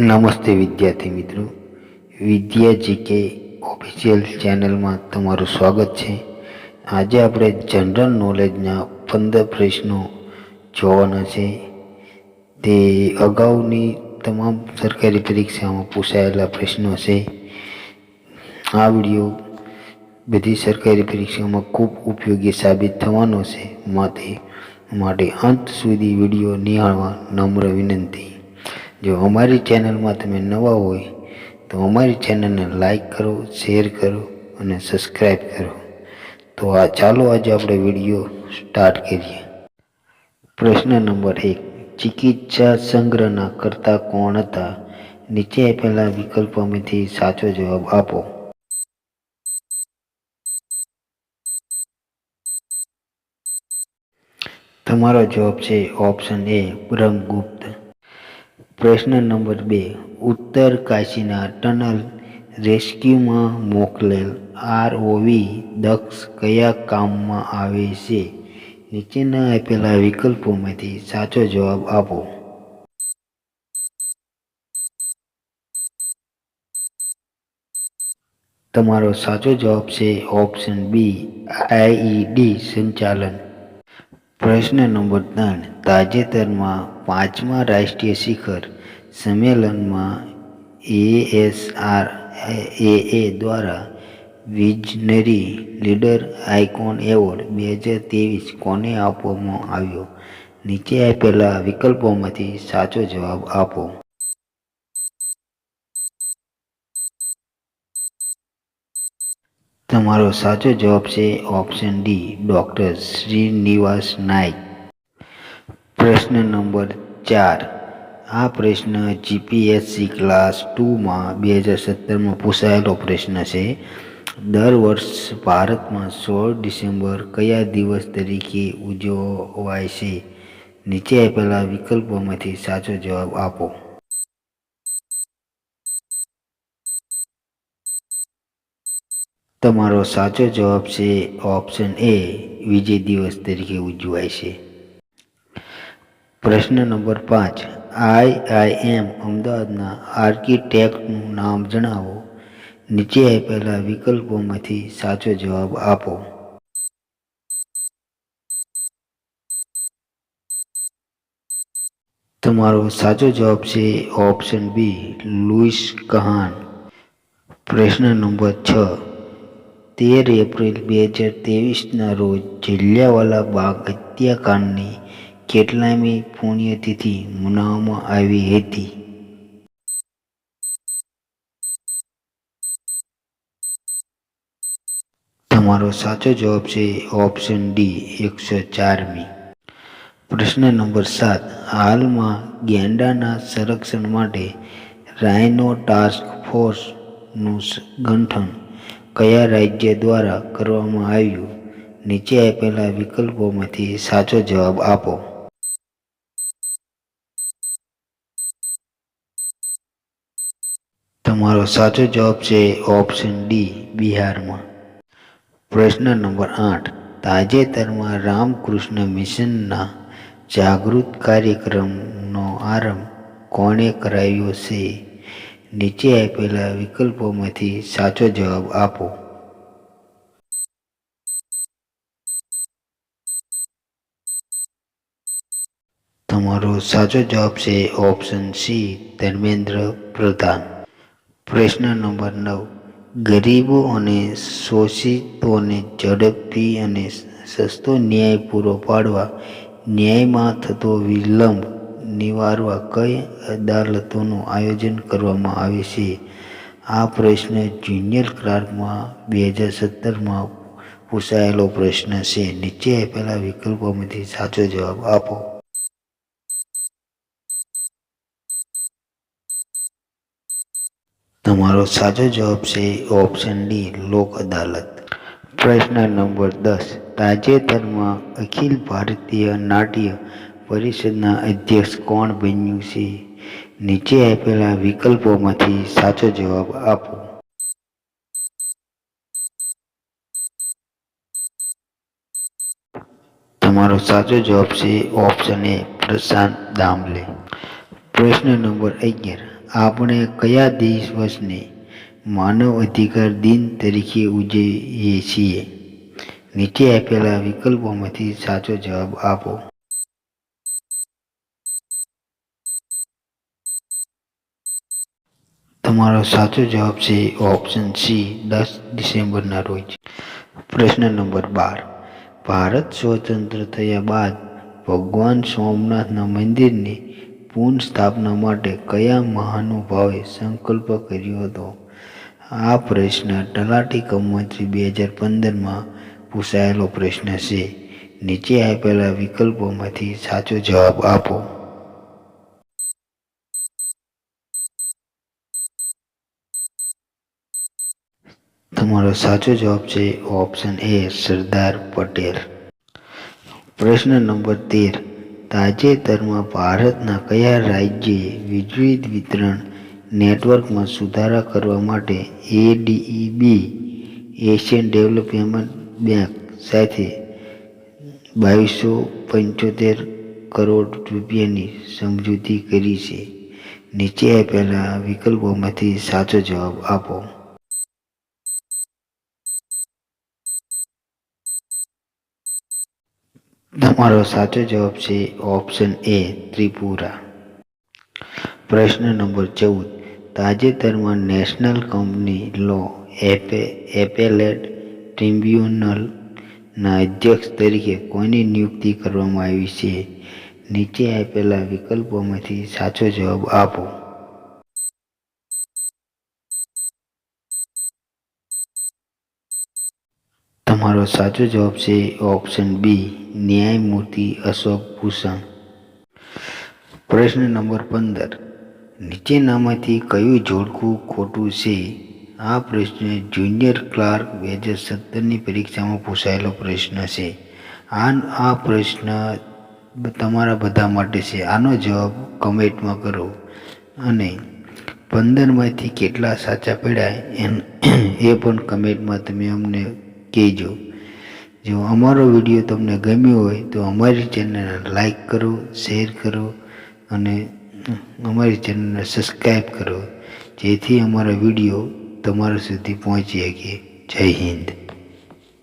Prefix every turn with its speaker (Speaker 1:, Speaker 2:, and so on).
Speaker 1: નમસ્તે વિદ્યાર્થી મિત્રો. વિદ્યા જીકે ઓફિશિયલ ચેનલમાં તમારું સ્વાગત છે. આજે આપણે જનરલ નોલેજના પંદર પ્રશ્નો જોવાના છે. તે અગાઉની તમામ સરકારી પરીક્ષામાં પૂછાયેલા પ્રશ્નો છે. આ વીડિયો બધી સરકારી પરીક્ષામાં ખૂબ ઉપયોગી સાબિત થવાનો છે. માટે માટે અંત સુધી વીડિયો નિહાળવા નમ્ર વિનંતી. જો અમારી ચેનલમાં તમે નવા હોય, તો અમારી ચેનલને લાઈક કરો, શેર કરો અને સબસ્ક્રાઈબ કરો. તો આ ચાલો આજે આપણે વીડિયો સ્ટાર્ટ કરીએ. પ્રશ્ન નંબર એક. ચિકિત્સા સંગ્રહના કરતા કોણ હતા? નીચે આપેલા વિકલ્પોમાંથી સાચો જવાબ આપો. તમારો જવાબ છે ઓપ્શન એ બ્રહ્મગુપ્ત. પ્રશ્ન નંબર બે. ઉત્તર કાશીના ટનલ રેસ્ક્યુમાં મોકલેલ આરઓવી દક્ષ કયા કામમાં આવે છે? નીચેના આપેલા વિકલ્પોમાંથી સાચો જવાબ આપો. તમારો સાચો જવાબ છે ઓપ્શન બી, આઈઈડી સંચાલન. પ્રશ્ન નંબર ત્રણ. તાજેતરમાં પાંચમા રાષ્ટ્રીય શિખર સંમેલનમાં એએસઆર એ દ્વારા વિઝનરી લીડર આઇકોન એવોર્ડ બે હજાર ત્રેવીસ કોને આપવામાં આવ્યો? નીચે આપેલા વિકલ્પોમાંથી સાચો જવાબ આપો. તમારો સાચો જવાબ છે option D, doctor Srinivas Nayak પ્રશ્ન નંબર ચાર. આ પ્રશ્ન જીપીએસસી ક્લાસ ટુમાં બે હજાર સત્તરમાં પૂછાયેલો પ્રશ્ન છે. દર વર્ષ ભારતમાં સોળ ડિસેમ્બર કયા દિવસ તરીકે ઉજવાય છે? નીચે આપેલા વિકલ્પોમાંથી સાચો જવાબ આપો. તમારો સાચો જવાબ છે ઓપ્શન એ વિજય દિવસ તરીકે ઉજવાય છે. પ્રશ્ન નંબર પાંચ. આઈઆઈએમ અમદાવાદના આર્કિટેક્ટનું નામ જણાવો. નીચે આપેલા વિકલ્પોમાંથી સાચો જવાબ આપો. તમારો સાચો જવાબ છે ઓપ્શન બી, લુઈસ કહાન. પ્રશ્ન નંબર છ. તેર એપ્રિલ બે હજાર તેવીસના રોજ જલિયાવાલા બાગ હત્યાકાંડની કેટલામી પુણ્યતિથિ મનાવવામાં આવી હતી? તમારો સાચો જવાબ છે ઓપ્શન ડી, એકસો ચારમી. પ્રશ્ન નંબર સાત. હાલમાં ગેંડાના સંરક્ષણ માટે રાયનો ટાસ્ક ફોર્સનું ગંઠન કયા રાજ્ય દ્વારા કરવામાં આવ્યું? નીચે આપેલા વિકલ્પોમાંથી સાચો જવાબ આપો. તમારો સાચો જવાબ છે ઓપ્શન ડી, બિહારમાં. પ્રશ્ન નંબર આઠ. તાજેતરમાં રામકૃષ્ણ મિશનના જાગૃત કાર્યક્રમનો આરંભ કોણે કરાવ્યો છે? નીચે આપેલા વિકલ્પોમાંથી સાચો જવાબ આપો. તમારો સાચો જવાબ છે ઓપ્શન સી, ધર્મેન્દ્ર પ્રધાન. પ્રશ્ન નંબર નવ. ગરીબો અને શોષિતોને ઝડપથી અને સસ્તો ન્યાય પૂરો પાડવા, ન્યાયમાં થતો વિલંબ નિવારવા કઈ અદાલતોનું આયોજન કરવામાં આવે છે? આ પ્રશ્ન જુનિયર ક્લાર્કમાં બે હજાર સત્તરમાં પૂછાયેલો પ્રશ્ન છે. નીચે આપેલા વિકલ્પોમાંથી સાચો જવાબ આપો. તમારો સાચો જવાબ છે ઓપ્શન ડી લોક અદાલત. પ્રશ્ન નંબર દસ, તાજેતરમાં અખિલ ભારતીય નાટ્ય પરિષદના અધ્યક્ષ કોણ બન્યું છે? નીચે આપેલા વિકલ્પોમાંથી સાચો જવાબ આપો. તમારો સાચો જવાબ છે ઓપ્શન એ પ્રશાંત દામલે. પ્રશ્ન નંબર અગિયાર આપણે કયા દેશ વર્ષને માનવ અધિકાર દિન તરીકે ઉજવીએ છીએ? નીચે આપેલા વિકલ્પોમાંથી સાચો જવાબ આપો. તમારો સાચો જવાબ છે ઓપ્શન સી, દસ ડિસેમ્બરના રોજ. પ્રશ્ન નંબર બાર. ભારત સ્વતંત્ર થયા બાદ ભગવાન સોમનાથના મંદિરની પુનઃ સ્થાપના માટે કયા મહાનુભાવે સંકલ્પ કર્યો હતો? આ પ્રશ્ન તલાટી કમ્મંત્રી બે હજાર પંદરમાં પૂછાયેલો પ્રશ્ન છે. નીચે આપેલા વિકલ્પોમાંથી સાચો જવાબ આપો. તમારો સાચો જવાબ છે ઓપ્શન એ સરદાર પટેલ. પ્રશ્ન નંબર તેર. તાજેતરમાં ભારતના કયા રાજ્યે વીજળી વિતરણ નેટવર્કમાં સુધારા કરવા માટે એડીઈબી એશિયન ડેવલપમેન્ટ બેંક સાથે બાવીસો પંચોતેર કરોડ રૂપિયાની સમજૂતી કરી છે. નીચે આપેલા વિકલ્પોમાંથી સાચો જવાબ આપો. તમારો સાચો જવાબ છે ઓપ્શન એ ત્રિપુરા. પ્રશ્ન નંબર ચૌદ. તાજેતરમાં નેશનલ કંપની લો એપે એપેલેટ ટ્રિબ્યુનલના અધ્યક્ષ તરીકે કોની નિયુક્તિ કરવામાં આવી છે? નીચે આપેલા વિકલ્પોમાંથી સાચો જવાબ આપો. તમારો સાચો જવાબ છે ઓપ્શન બી ન્યાયમૂર્તિ અશોક ભૂષણ. પ્રશ્ન નંબર પંદર. નીચેનામાંથી કયું જોડકું ખોટું છે? આ પ્રશ્ન જુનિયર ક્લાર્ક બે હજાર સત્તરની પરીક્ષામાં પૂછાયેલો પ્રશ્ન છે. આ આ પ્રશ્ન તમારા બધા માટે છે. આનો જવાબ કમેન્ટમાં કરો. અને પંદરમાંથી કેટલા સાચા પડ્યા એ પણ કમેન્ટમાં તમે અમને કહેજો. જો અમારો વીડિયો તમને ગમ્યો હોય તો અમારી ચેનલને લાઈક કરો શેર કરો અને અમારી ચેનલને સબસ્ક્રાઈબ કરો, જેથી અમારા વીડિયો તમારા સુધી પહોંચી શકે. જય હિન્દ.